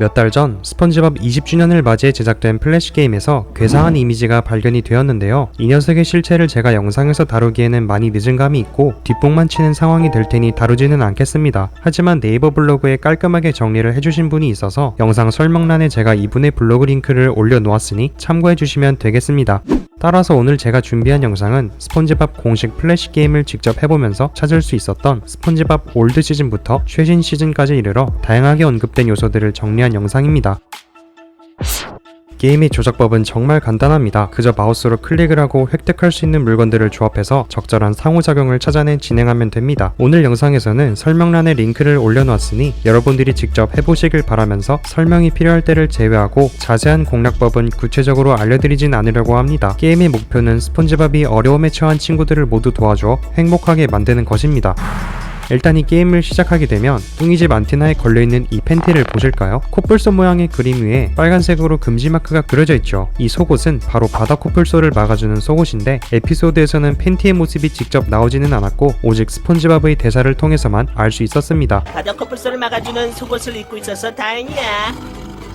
몇 달 전 스펀지밥 20주년을 맞이해 제작된 플래시 게임에서 괴상한 이미지가 발견이 되었는데요. 이 녀석의 실체를 제가 영상에서 다루기에는 많이 늦은 감이 있고 뒷봉만 치는 상황이 될 테니 다루지는 않겠습니다. 하지만 네이버 블로그에 깔끔하게 정리를 해주신 분이 있어서 영상 설명란에 제가 이분의 블로그 링크를 올려놓았으니 참고해주시면 되겠습니다. 따라서 오늘 제가 준비한 영상은 스폰지밥 공식 플래시 게임을 직접 해보면서 찾을 수 있었던 스폰지밥 올드 시즌부터 최신 시즌까지 이르러 다양하게 언급된 요소들을 정리한 영상입니다. 게임의 조작법은 정말 간단합니다. 그저 마우스로 클릭을 하고 획득할 수 있는 물건들을 조합해서 적절한 상호작용을 찾아내 진행하면 됩니다. 오늘 영상에서는 설명란에 링크를 올려놓았으니 여러분들이 직접 해보시길 바라면서 설명이 필요할 때를 제외하고 자세한 공략법은 구체적으로 알려드리진 않으려고 합니다. 게임의 목표는 스폰지밥이 어려움에 처한 친구들을 모두 도와줘 행복하게 만드는 것입니다. 일단 이 게임을 시작하게 되면 뚱이집 안테나에 걸려있는 이 팬티를 보실까요? 코뿔소 모양의 그림 위에 빨간색으로 금지 마크가 그려져 있죠. 이 속옷은 바로 바다 코뿔소를 막아주는 속옷인데 에피소드에서는 팬티의 모습이 직접 나오지는 않았고 오직 스폰지밥의 대사를 통해서만 알 수 있었습니다. 바다 커플소를 막아주는 속옷을 입고 있어서 다행이야.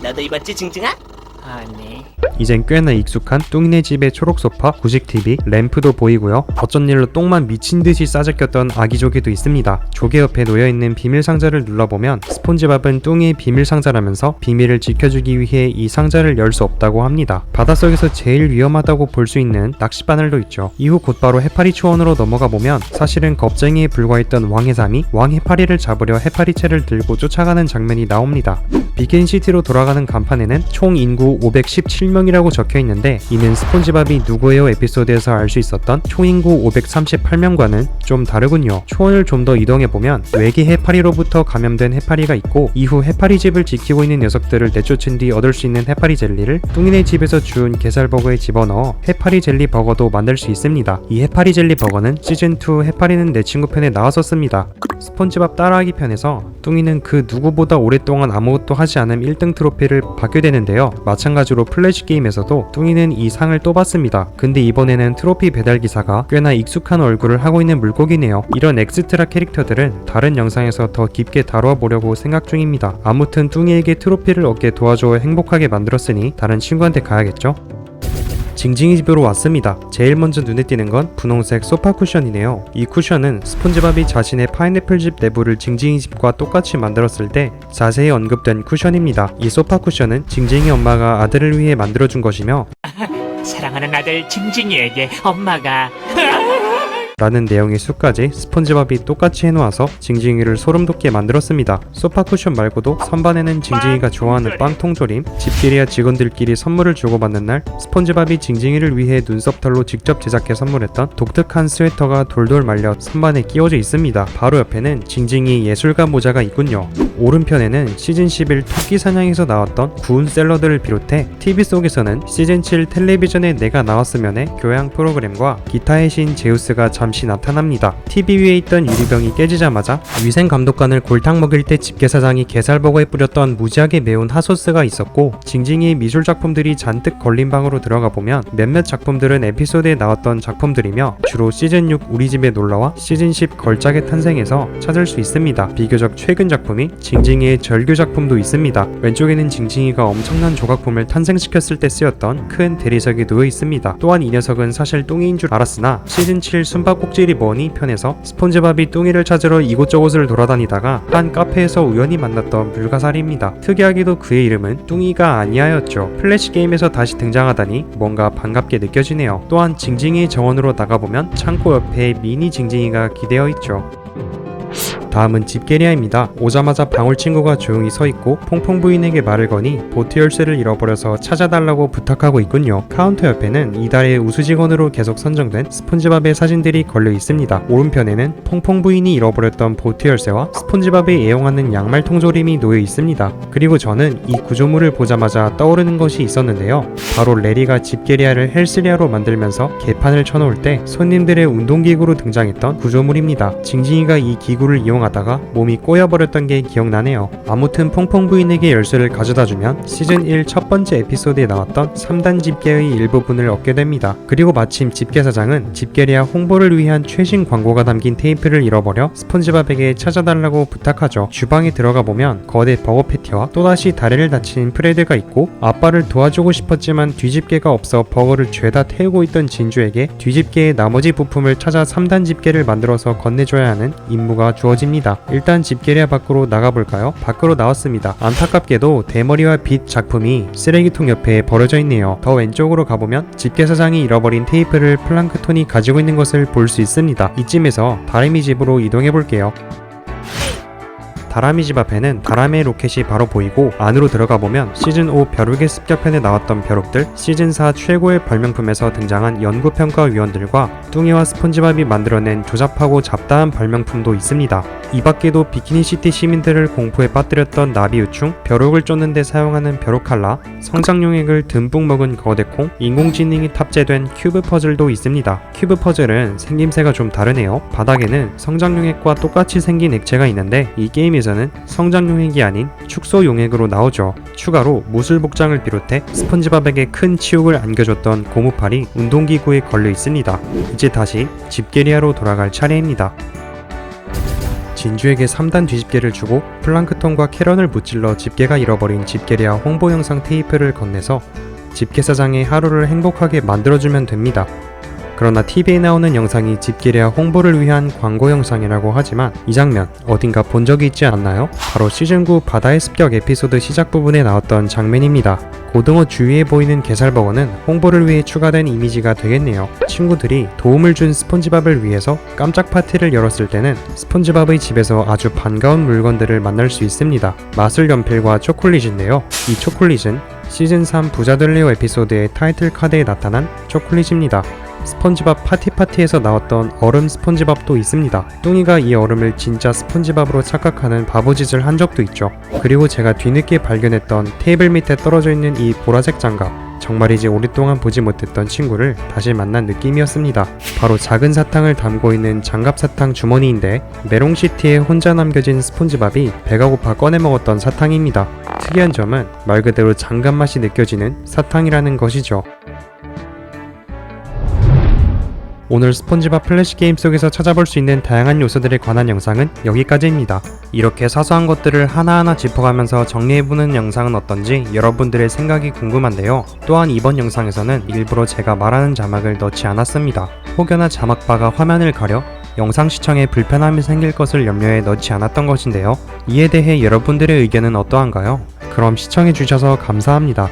너도 입었지, 징징아? 아니. 이젠 꽤나 익숙한 뚱이네 집의 초록 소파, 구식 TV, 램프도 보이고요. 어쩐 일로 똥만 미친 듯이 싸제꼈던 아기 조개도 있습니다. 조개 옆에 놓여 있는 비밀 상자를 눌러보면 스폰지밥은 뚱이의 비밀 상자라면서 비밀을 지켜주기 위해 이 상자를 열 수 없다고 합니다. 바닷속에서 제일 위험하다고 볼 수 있는 낚시 바늘도 있죠. 이후 곧바로 해파리 초원으로 넘어가 보면 사실은 겁쟁이에 불과했던 왕해삼이 왕 해파리를 잡으려 해파리채를 들고 쫓아가는 장면이 나옵니다. 비켄시티로 돌아가는 간판에는 총 인구 517명이라고 적혀 있는데 이는 스폰지밥이 누구예요 에피소드에서 알 수 있었던 총 인구 538명과는 좀 다르군요. 초원을 좀 더 이동해 보면 외계 해파리로부터 감염된 해파리가 있고 이후 해파리 집을 지키고 있는 녀석들을 내쫓은 뒤 얻을 수 있는 해파리 젤리를 뚱이네 집에서 주운 게살버거에 집어넣어 해파리 젤리 버거도 만들 수 있습니다. 이 해파리 젤리 버거는 시즌2 해파리는 내 친구 편에 나왔었습니다. 스폰지밥 따라하기 편에서 뚱이는 그 누구보다 오랫동안 아무것도 하지 않은 1등 트로피를 받게 되는데요. 마찬가지로 플래시 게임에서도 뚱이는 이 상을 또 받습니다. 근데 이번에는 트로피 배달 기사가 꽤나 익숙한 얼굴을 하고 있는 물고기네요. 이런 엑스트라 캐릭터들은 다른 영상에서 더 깊게 다뤄 보려고 생각 중입니다. 아무튼 뚱이에게 트로피를 얻게 도와줘 행복하게 만들었으니 다른 친구한테 가야겠죠? 징징이 집으로 왔습니다. 제일 먼저 눈에 띄는 건 분홍색 소파 쿠션이네요. 이 쿠션은 스폰지밥이 자신의 파인애플 집 내부를 징징이 집과 똑같이 만들었을 때 자세히 언급된 쿠션입니다. 이 소파 쿠션은 징징이 엄마가 아들을 위해 만들어준 것이며 사랑하는 아들 징징이에게 엄마가 라는 내용의 수까지 스폰지밥이 똑같이 해놓아서 징징이를 소름 돋게 만들었습니다. 소파 쿠션 말고도 선반에는 징징이가 좋아하는 빵 통조림, 집게리아 직원들끼리 선물을 주고받는 날 스폰지밥이 징징이를 위해 눈썹털로 직접 제작해 선물했던 독특한 스웨터가 돌돌 말려 선반에 끼워져 있습니다. 바로 옆에는 징징이 예술가 모자가 있군요. 오른편에는 시즌 11 토끼 사냥에서 나왔던 구운 샐러드를 비롯해 TV 속에서는 시즌 7 텔레비전에 내가 나왔으면의 교양 프로그램과 기타의 신 제우스가 잠시 나타납니다. TV 위에 있던 유리병이 깨지자마자 위생 감독관을 골탕 먹일 때 집게사장이 게살버거에 뿌렸던 무지하게 매운 핫소스가 있었고 징징이의 미술 작품들이 잔뜩 걸린 방으로 들어가 보면 몇몇 작품들은 에피소드에 나왔던 작품들이며 주로 시즌 6 우리 집에 놀러와 시즌 10 걸작의 탄생에서 찾을 수 있습니다. 비교적 최근 작품이 징징이의 절규 작품도 있습니다. 왼쪽에는 징징이가 엄청난 조각품을 탄생시켰을 때 쓰였던 큰 대리석이 놓여 있습니다. 또한 이 녀석은 사실 똥이인 줄 알았으나 시즌 7 숨바꼭질이 뭐니 편에서 스폰지밥이 뚱이를 찾으러 이곳저곳을 돌아다니다가 한 카페에서 우연히 만났던 불가사리입니다. 특이하게도 그의 이름은 뚱이가 아니하였죠. 플래시 게임에서 다시 등장하다니 뭔가 반갑게 느껴지네요. 또한 징징이 정원으로 나가보면 창고 옆에 미니 징징이가 기대어 있죠. 다음은 집게리아입니다. 오자마자 방울 친구가 조용히 서 있고 퐁퐁 부인에게 말을 거니 보트 열쇠를 잃어버려서 찾아달라고 부탁하고 있군요. 카운터 옆에는 이달의 우수 직원으로 계속 선정된 스폰지밥의 사진들이 걸려 있습니다. 오른편에는 퐁퐁 부인이 잃어버렸던 보트 열쇠와 스폰지밥이 애용하는 양말 통조림이 놓여 있습니다. 그리고 저는 이 구조물을 보자마자 떠오르는 것이 있었는데요. 바로 레리가 집게리아를 헬스리아로 만들면서 개판을 쳐놓을 때 손님들의 운동기구로 등장했던 구조물입니다. 징징이가 이 기구를 이용 이용하다가 몸이 꼬여버렸던 게 기억나네요. 아무튼 퐁퐁 부인에게 열쇠를 가져다주면 시즌 1 첫 번째 에피소드에 나왔던 3단 집게의 일부분을 얻게 됩니다. 그리고 마침 집게 사장은 집게리아 홍보를 위한 최신 광고가 담긴 테이프를 잃어버려 스폰지밥에게 찾아달라고 부탁하죠. 주방에 들어가 보면 거대 버거 패티와 또다시 다리를 다친 프레드가 있고 아빠를 도와주고 싶었지만 뒤집개가 없어 버거를 죄다 태우고 있던 진주에게 뒤집개의 나머지 부품을 찾아 3단 집게를 만들어서 건네줘야 하는 임무가 주어집니다. 일단 집게리아 밖으로 나가볼까요? 밖으로 나왔습니다. 안타깝게도 대머리와 빛 작품이 쓰레기통 옆에 버려져 있네요. 더 왼쪽으로 가보면 집게 사장이 잃어버린 테이프를 플랑크톤이 가지고 있는 것을 볼 수 있습니다. 이쯤에서 다리미 집으로 이동해 볼게요. 다람이 집 앞에는 다람의 로켓이 바로 보이고 안으로 들어가 보면 시즌 5 벼룩의 습격편에 나왔던 벼룩들, 시즌 4 최고의 발명품에서 등장한 연구평가 위원들과 뚱이와 스폰지밥이 만들어낸 조잡하고 잡다한 발명품도 있습니다. 이 밖에도 비키니시티 시민들을 공포에 빠뜨렸던 나비우충, 벼룩을 쫓는 데 사용하는 벼룩칼라, 성장용액을 듬뿍 먹은 거대콩, 인공지능이 탑재된 큐브 퍼즐도 있습니다. 큐브 퍼즐은 생김새가 좀 다르네요. 바닥에는 성장용액과 똑같이 생긴 액체가 있는데 이 게임에서는 성장용액이 아닌 축소 용액으로 나오죠. 추가로 무술 복장을 비롯해 스펀지밥에게 큰 치욕을 안겨줬던 고무팔이 운동기구에 걸려 있습니다. 이제 다시 집게리아로 돌아갈 차례입니다. 진주에게 3단 뒤집개를 주고 플랑크톤과 캐런을 무찔러 집게가 잃어버린 집게리아 홍보 영상 테이프를 건네서 집게사장의 하루를 행복하게 만들어주면 됩니다. 그러나 TV에 나오는 영상이 집게리아 홍보를 위한 광고 영상이라고 하지만 이 장면 어딘가 본 적이 있지 않나요? 바로 시즌9 바다의 습격 에피소드 시작 부분에 나왔던 장면입니다. 고등어 주위에 보이는 게살버거는 홍보를 위해 추가된 이미지가 되겠네요. 친구들이 도움을 준 스폰지밥을 위해서 깜짝 파티를 열었을 때는 스폰지밥의 집에서 아주 반가운 물건들을 만날 수 있습니다. 마술 연필과 초콜릿인데요. 이 초콜릿은 시즌3 부자들 레오 에피소드의 타이틀 카드에 나타난 초콜릿입니다. 스펀지밥 파티파티에서 나왔던 얼음 스펀지밥도 있습니다. 뚱이가 이 얼음을 진짜 스펀지밥으로 착각하는 바보짓을 한 적도 있죠. 그리고 제가 뒤늦게 발견했던 테이블 밑에 떨어져 있는 이 보라색 장갑. 정말이지 오랫동안 보지 못했던 친구를 다시 만난 느낌이었습니다. 바로 작은 사탕을 담고 있는 장갑 사탕 주머니인데 메롱시티에 혼자 남겨진 스폰지밥이 배가 고파 꺼내 먹었던 사탕입니다. 특이한 점은 말 그대로 장갑 맛이 느껴지는 사탕이라는 것이죠. 오늘 스폰지밥 플래시 게임 속에서 찾아볼 수 있는 다양한 요소들에 관한 영상은 여기까지입니다. 이렇게 사소한 것들을 하나하나 짚어가면서 정리해보는 영상은 어떤지 여러분들의 생각이 궁금한데요. 또한 이번 영상에서는 일부러 제가 말하는 자막을 넣지 않았습니다. 혹여나 자막바가 화면을 가려 영상 시청에 불편함이 생길 것을 염려해 넣지 않았던 것인데요. 이에 대해 여러분들의 의견은 어떠한가요? 그럼 시청해주셔서 감사합니다.